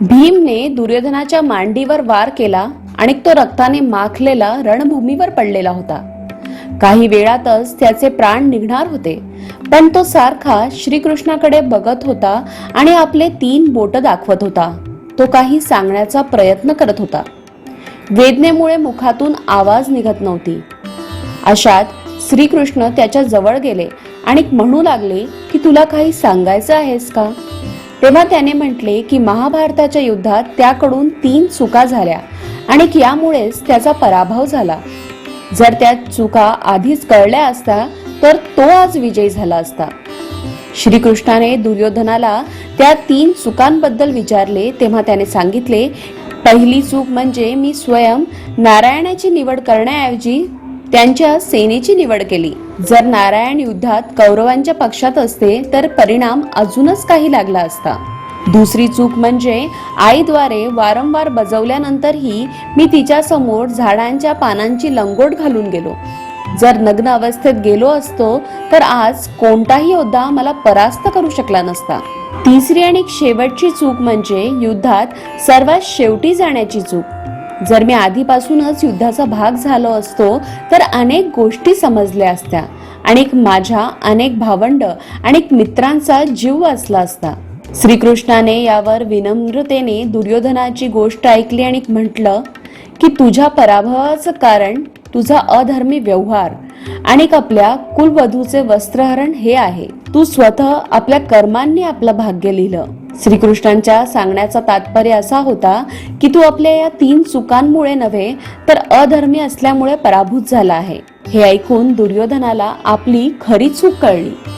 भीमने दुर्योधनाच्या मांडीवर वार केला आणि तो रक्ताने माखलेला रणभूमीवर पडलेला होता. काही वेळातच त्याचे प्राण निघणार होते पण तो सारखा श्रीकृष्णाकडे बघत होता आणि आपले तीन बोट दाखवत होता. तो काही सांगण्याचा प्रयत्न करत होता. वेदनेमुळे मुखातून आवाज निघत नव्हती. अशात श्रीकृष्ण त्याच्याजवळ गेले आणि म्हणू लागले की तुला काही सांगायचं आहेस का? तेव्हा त्याने म्हटले की महाभारताच्या युद्धात त्याकडून तीन चुका झाल्या आणि यामुळेच त्याचा पराभव झाला. जर त्या चुका आधीच कळल्या असता तर तो आज विजयी झाला असता. श्रीकृष्णाने दुर्योधनाला त्या तीन चुकांबद्दल विचारले तेव्हा त्याने सांगितले पहिली चूक म्हणजे मी स्वयं नारायणाची निवड करण्याऐवजी त्यांच्या सेनेची निवड केली. जर नारायण युद्धात कौरवांच्या पक्षात असते तर परिणाम अजूनच काही लागला असता. दुसरी चूक म्हणजे आईद्वारे वारंवार बजवल्यानंतरही मी तिच्या समोर झाडांच्या पानांची लंगोट घालून गेलो. जर नग्न अवस्थेत गेलो असतो तर आज कोणताही योद्धा मला परास्त करू शकला नसता. तिसरी आणि शेवटची चूक म्हणजे युद्धात सर्वात शेवटी जाण्याची चूक. जर मी आधीपासूनच युद्धाचा भाग झालो असतो तर अनेक गोष्टी समजल्या असत्या. आणि माझ्या अनेक भावंड आणि मित्रांचा जीव वाचला असता. श्रीकृष्णाने यावर विनम्रतेने दुर्योधनाची गोष्ट ऐकली आणि म्हटलं की तुझ्या पराभवाचं कारण तुझा अधर्मी व्यवहार आणि आपल्या कुलवधूचे वस्त्रहरण हे आहे. तू स्वतः आपल्या कर्मांनी आपलं भाग्य लिहिलं. श्रीकृष्णांच्या सांगण्याचा तात्पर्य असा होता की तू आपल्या या तीन चुकांमुळे नव्हे तर अधर्मी असल्यामुळे पराभूत झाला आहे. हे ऐकून दुर्योधनाला आपली खरी चूक कळली.